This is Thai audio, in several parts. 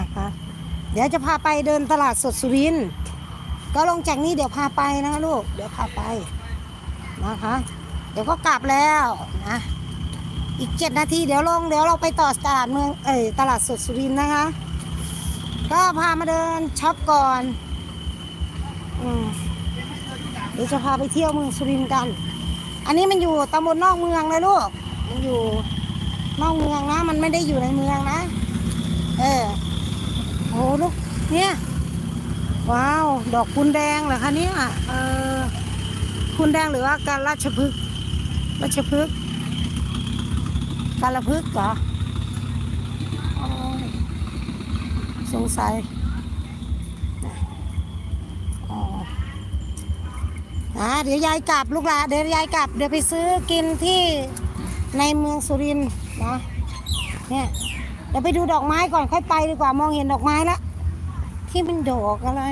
นะคะ เดี๋ยวจะพาไปเดินตลาดสดสุรินทร์ก็ลงจากนี้เดี๋ยวพาไปนะคะลูก เดี๋ยวพาไปนะคะ เดี๋ยวก็กลับแล้วนะ อีกเจ็ดนาทีเดี๋ยวลง เดี๋ยวเราไปต่อตลาดเมือง เอ้ยตลาดสดสุรินทร์นะคะ ก็พามาเดินช็อปก่อนอืมเดี๋ยวจะพาไปเที่ยวเมืองสุรินทร์กัน อันนี้มันอยู่ตำบลนอกเมืองเลยลูก มันอยู่นอกเมืองนะ มันไม่ได้อยู่ในเมืองนะ เออ โอ้ลูกเนี่ย ว้าว ดอกคุณแดงเหรอคะเนี่ยเออคุณแดงหรือว่าการราชพฤกษ์ราชพฤกษ์การละพฤกษ์เหรอสงสัยอ๋ออ่าเดี๋ยวยายกลับลูกหลานเดี๋ยวยายกลับเดี๋ยวไปซื้อกินที่ในเมืองสุรินทร์นะเนี่ย เดี๋ยวไปดูดอกไม้ก่อนค่อยไปดีกว่ามองเห็นดอกไม้ล้วที่มันดอกอะไร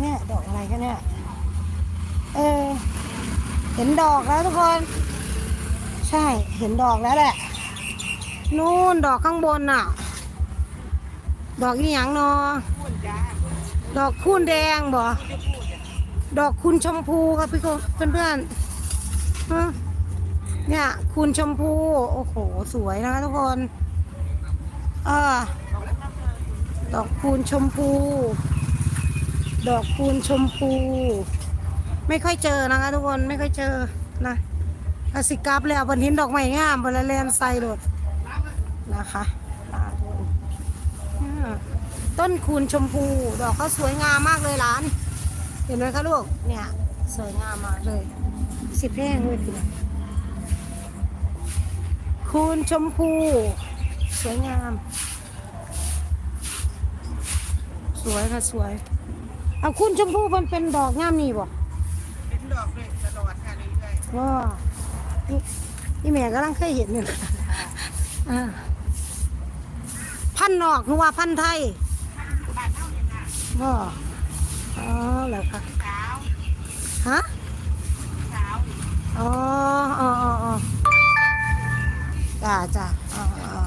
เนี่ยดอกอะไรกันเนี่ยเออเห็นดอกแล้วทุกคน ใช่เห็นดอกแล้วแหละนู่นดอกข้างบนน่ะ ดอกอีหยังนอดอกคูนแดงบ่ดอกคุณชมพูครับพี่เพื่อนเพื่อนๆเนี่ยคุณชมพู โอ้โห สวยนะคะทุกคน เออดอกคูณชมพู ดอกคูณชมพู ไม่ค่อยเจอนะคะทุกคนไม่ค่อยเจอนะอาสิกลับแล้วบนหินดอกไม้งามบนแลนไซโดดนะคะต้นคูณชมพู ดอกเขาสวยงามมากเลยหลาน เห็นไหมคะลูกเนี่ย สวยงามมากเลย สิบแพงเลยทีเดียวคูณชมพู สวยงาม สวยค่ะสวย เอาคุณชมพู่มันเป็นดอกงามนี่บ่เป็นดอกเลยตลอดค่ะเรื่อยว้านี่นี่แม่กำลังเคยเห็นนี่แหละอ่าพันธุ์นอกหรือว่าพันธุ์ไทยว้าอ๋อเหรอคะๆสาวฮะสาวอ๋ออ๋ออ๋ออ๋อจ้าจ้าอ๋ออ๋อ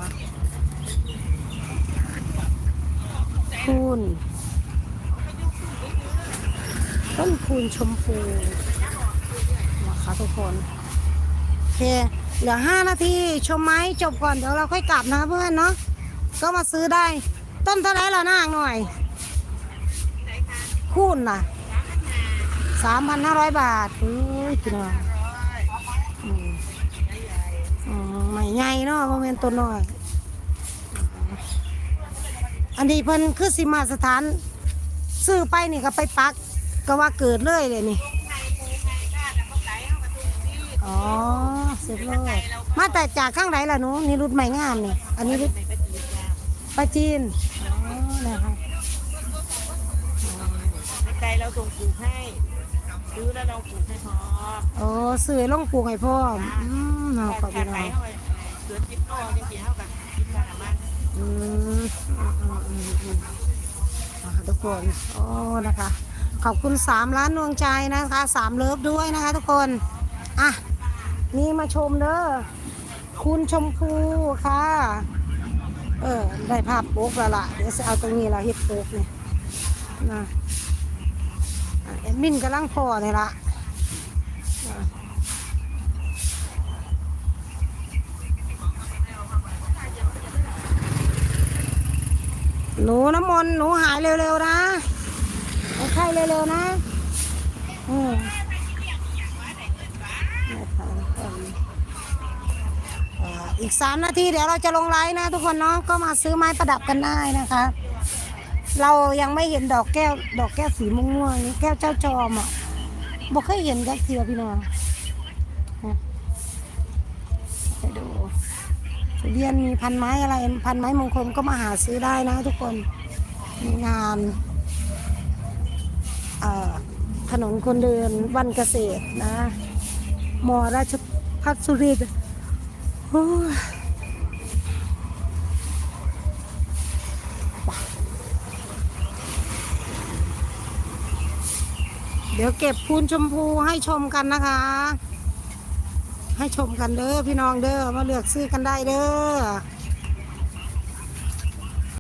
คุณต้นคูณชมพูนะคะทุกคนโอเคเหลือห้านาทีชมไหมจบก่อนเดี๋ยวเราค่อยกลับนะเพื่อนเนาะก็มาซื้อได้ ต้นเท่าไหรล่ะนางหน่อย คูณน่ะสามพันห้าร้อยบาทเฮ้ยพี่น้องร้อยอืมอืมไม่ใหญ่เนาะบ่แม่นตัวน้อย อันนี้เพิ่นคือสิมาสถานซื้อไปนี่ก็ไปปัก ก็ว่าเกิดเลยเลยนี่ อ๋อเสร็จเลยมาแต่จากข้างไหนล่ะหนูนี่รุดใหม่งามนี่ อันนี้รุดในปจีนจ้าปลาจีน อ๋อนะคะใจเราส่งปลูกให้ซื้อแล้วเราปลูกให้พอโอ้ซื้อลงปลูกให้พ่ออืมเนาะขอบคุณเนาะเข้าไปเสือจิ๊บโตจริงๆเท่ากับกินกันมันอืมอืมอืมอืมอืมนะคะ ทุกคนโอ้นะคะ ขอบคุณสามล้านดวงใจนะคะสามเลิฟด้วยนะคะทุกคนอะนี่มาชมเด้อคุณชมพูค่ะ เออได้ภาพโป๊กแล้วล่ะเดี๋ยวจะเอาตรงนี้ละเฮ็ดโป๊กนี่นะอะแอดมินกำลังพอนี่ละอะ หนูน้ำมนต์หนูหายเร็วๆนะหายไข้เร็วๆนะอืมอีกสามนาทีเดี๋ยวเราจะลงไลน์นะ ทุกคนเนาะก็มาซื้อไม้ประดับกันได้นะคะ เรายังไม่เห็นดอกแก้ว ดอกแก้วสีม่วงๆนี่แก้วเจ้าจอมอะบอกเคยเห็นจักเทียพี่น้องนะไปดู เรียนมีพันไม้อะไร พันไม้มงคลก็มาหาซื้อได้นะทุกคนมีงานถนนคนเดินวันเกษตรนะมอราชพัฒสุริย์เดี๋ยวเก็บพูนชมพูให้ชมกันนะคะ ให้ชมกันเด้อพี่น้องเด้อมาเลือกซื้อกันได้เด้อ